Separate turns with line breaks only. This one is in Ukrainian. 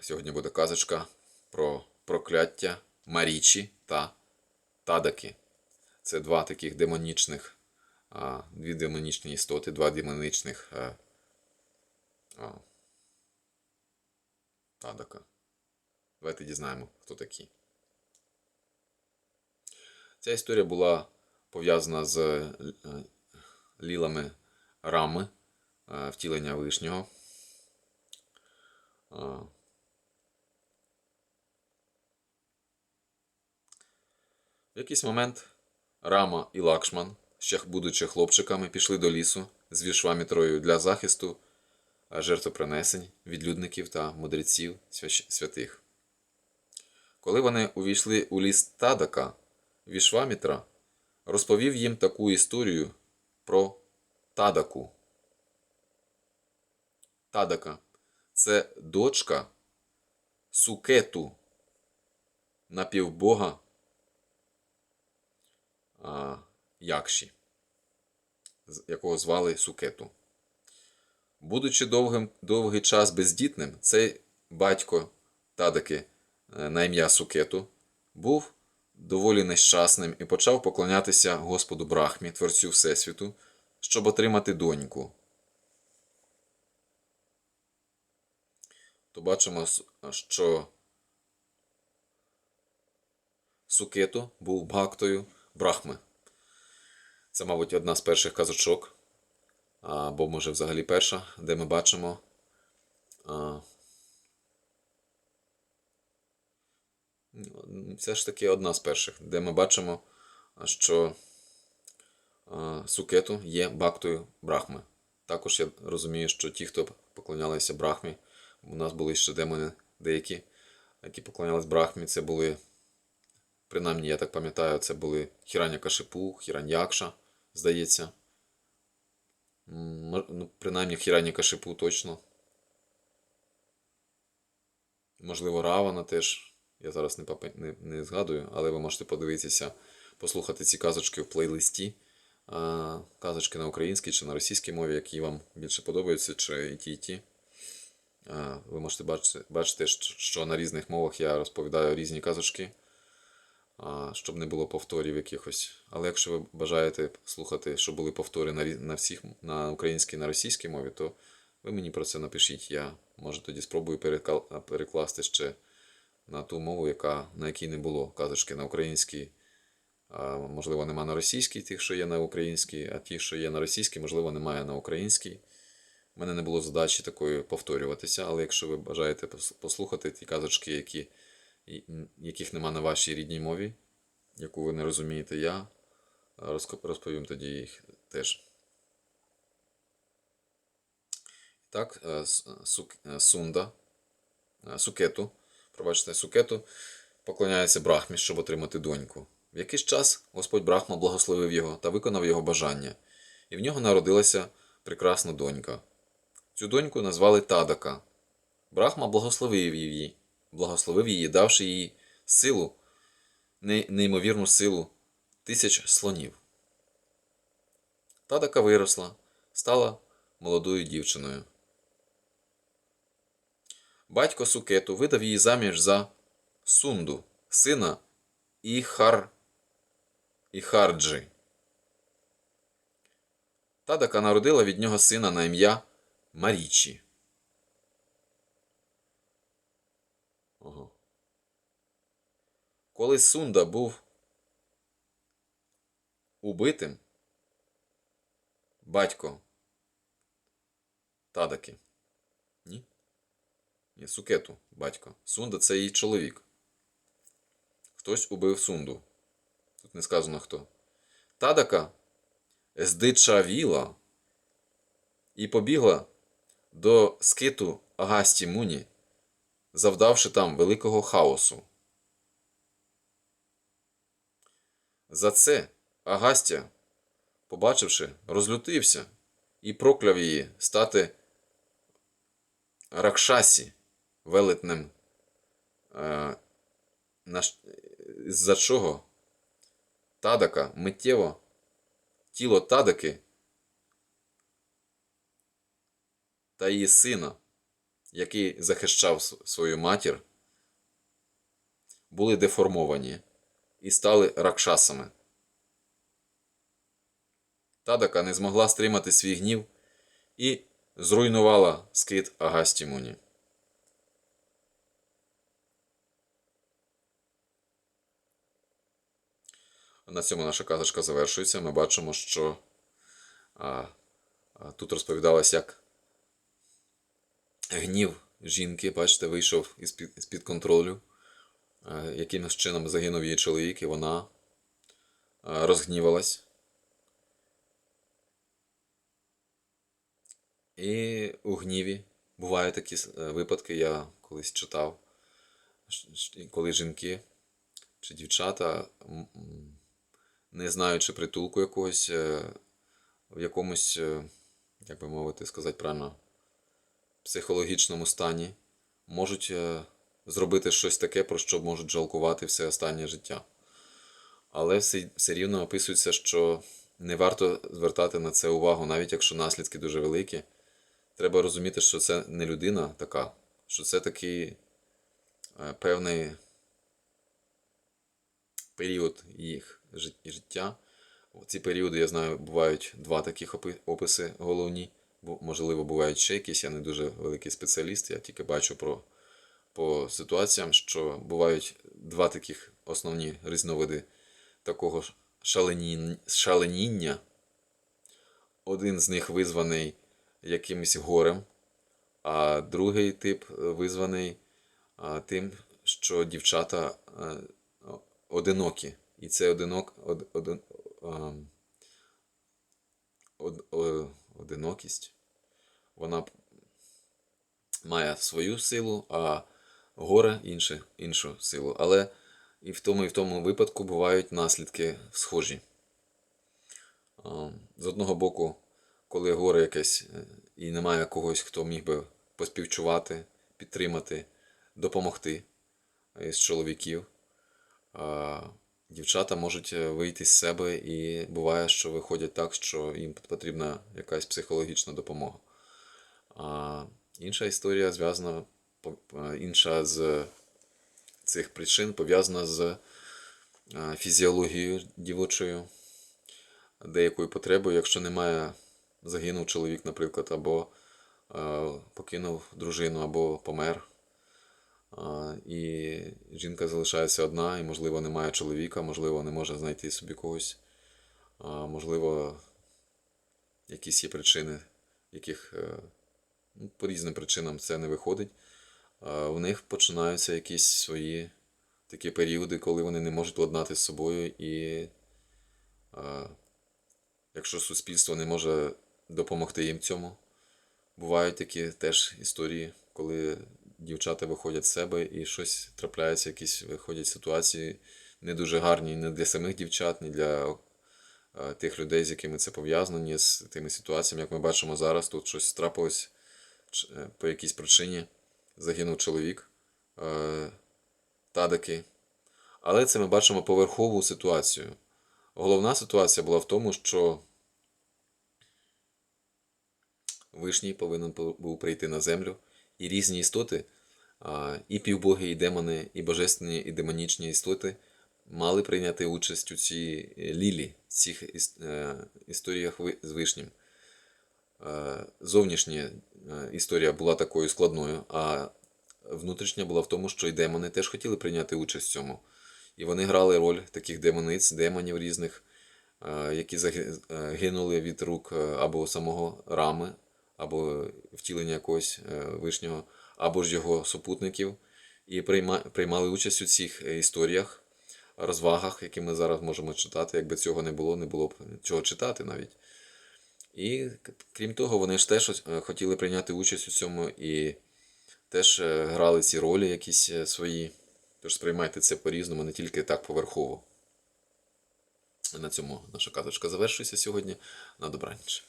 Сьогодні буде казочка про прокляття Марічі та Тадаки. Це два таких демонічних, дві демонічні істоти, два демонічних а, Тадака. Давайте дізнаємо, хто такі. Ця історія була пов'язана з е, лілами Рами, е, втілення Вишнього. В якийсь момент Рама і Лакшман, ще будучи хлопчиками, пішли до лісу з Вішвамітрою для захисту жертвопринесень, відлюдників та мудреців святих. Коли вони увійшли у ліс Тадака, Вішвамітра розповів їм таку історію про Тадаку. Тадака це дочка Сукету, напівбога а, Якші, якого звали Сукету. Будучи довгим, довгий час бездітним, цей батько Тадаки е, на ім'я Сукету був доволі нещасним і почав поклонятися Господу Брахмі, Творцю Всесвіту, щоб отримати доньку. То бачимо, що Сукето був бхактою Брахми. Це, мабуть, одна з перших казочок, або, може, взагалі перша, де ми бачимо. Все ж таки одна з перших, де ми бачимо, що Сукету є бактою Брахми. Також я розумію, що ті, хто поклонялися Брахмі, у нас були ще демони деякі, які поклонялись Брахмі, це були, принаймні, я так пам'ятаю, це були Хіраня Кашипу, Хіраньякша, здається. Ну, принаймні Хіраня Кашипу точно. Можливо, Равана теж. Я зараз не, папе- не, не згадую, але ви можете подивитися, послухати ці казочки в плейлисті. А, казочки на українській чи на російській мові, які вам більше подобаються, чи і ті, і ті. А, Ви можете бачити, бачити, що- на різних мовах я розповідаю різні казочки, щоб не було повторів якихось. Але якщо ви бажаєте слухати, щоб були повтори на, на всіх на українській на російській мові, то ви мені про це напишіть. Я може тоді спробую перекласти ще на ту мову, яка, на якій не було казочки на українській. Можливо, нема на російській тих, що є на українській, а ті, що є на російській, можливо, немає на українській. У мене не було задачі такої повторюватися, але якщо ви бажаєте послухати ті казочки, які, яких нема на вашій рідній мові, яку ви не розумієте, я розповім тоді їх теж. Так, е, е, Сунда, е, Сукету, пробачте, Сукету поклоняється Брахмі, щоб отримати доньку. В якийсь час Господь Брахма благословив його та виконав його бажання, і в нього народилася прекрасна донька. Цю доньку назвали Тадака. Брахма благословив її, благословив її, давши їй силу, неймовірну силу тисяч слонів. Тадака виросла, стала молодою дівчиною. Батько Сукету видав її заміж за Сунду, сина Іхар... Іхарджи. Тадака народила від нього сина на ім'я Марічі. Коли Сунда був убитим, батько Тадаки. Ні? Ні, Сукету, батько. Сунда це її чоловік. Хтось убив Сунду. Тут не сказано хто. Тадака здичавіла і побігла до скиту Агасті Муні, завдавши там великого хаосу. За це Агастя, побачивши, розлютився і прокляв її стати Ракшасі велетнем, е, з-за чого Тадака миттєво тіло Тадаки та її сина який захищав свою матір, були деформовані і стали ракшасами. Тадака не змогла стримати свій гнів і зруйнувала скит Агасті Муні. На цьому наша казочка завершується. Ми бачимо, що а, а, тут розповідалось, як гнів жінки, бачите, вийшов із-під, із-під контролю, якимось чином загинув її чоловік, і вона розгнівалась. І у гніві бувають такі е, випадки, я колись читав, коли жінки чи дівчата, не знаючи притулку якогось, е, в якомусь, е, як би мовити, сказати правильно, психологічному стані, можуть е, зробити щось таке, про що можуть жалкувати все останнє життя. Але все, все рівно описується, що не варто звертати на це увагу, навіть якщо наслідки дуже великі. Треба розуміти, що це не людина така, що це такий е, певний період їх жит- життя. Ці періоди, я знаю, бувають два таких описи головні. Можливо, бувають ще якісь, я не дуже великий спеціаліст, я тільки бачу про, по ситуаціям, що бувають два таких основні різновиди такого ж шаленіння. Один з них визваний якимось горем, а другий тип е, визваний тим, що дівчата е, одинокі. І це одинок, од, один, ам, од, одинокість. Вона має свою силу, а горе інше, іншу силу. Але і в тому, і в тому випадку бувають наслідки схожі. З одного боку, коли горе якесь е, і немає когось, хто міг би поспівчувати, підтримати, допомогти із чоловіків, дівчата можуть е, вийти з себе, і буває, що виходять так, що їм потрібна якась психологічна допомога. А інша історія зв'язана, е, інша з цих причин пов'язана з е, фізіологією дівочою деякою потребою, якщо немає, загинув чоловік, наприклад, або е, покинув дружину, або помер. І жінка залишається одна, і, можливо, немає чоловіка, можливо, не може знайти собі когось. Можливо, якісь є причини, яких е, ну, по різним причинам це не виходить. В них починаються якісь свої такі періоди, коли вони не можуть ладнати з собою і якщо суспільство не може допомогти їм цьому. Бувають такі теж історії, коли дівчата виходять з себе і щось трапляється, якісь виходять ситуації не дуже гарні не для самих дівчат, ні для тих людей, з якими це пов'язано, з тими ситуаціями. Як ми бачимо зараз, тут щось трапилось е, по якійсь причині. Загинув чоловік, е, тадаки. Але це ми бачимо поверхову ситуацію. Головна ситуація була в тому, що Вишній повинен був прийти на землю, і різні істоти, а, і півбоги, і демони, і божественні, і демонічні істоти мали прийняти участь у цій е, лілі, цих іс- е, історіях з вишнім. Е, Зовнішня е, історія була такою складною, а внутрішня була в тому, що і демони теж хотіли прийняти участь в цьому. І вони грали роль таких демониць, демонів різних, е, які заги- е, від рук або самого рами, або втілення якогось вишнього, або ж його супутників, і приймали участь у цих історіях, розвагах, які ми зараз можемо читати. Якби цього не було, не було б чого читати навіть. І крім того, вони ж теж е, хотіли прийняти участь у цьому і теж е, грали ці ролі якісь е, свої. Тож сприймайте це по-різному, не тільки так поверхово. На цьому наша казочка завершується сьогодні. На добраніч.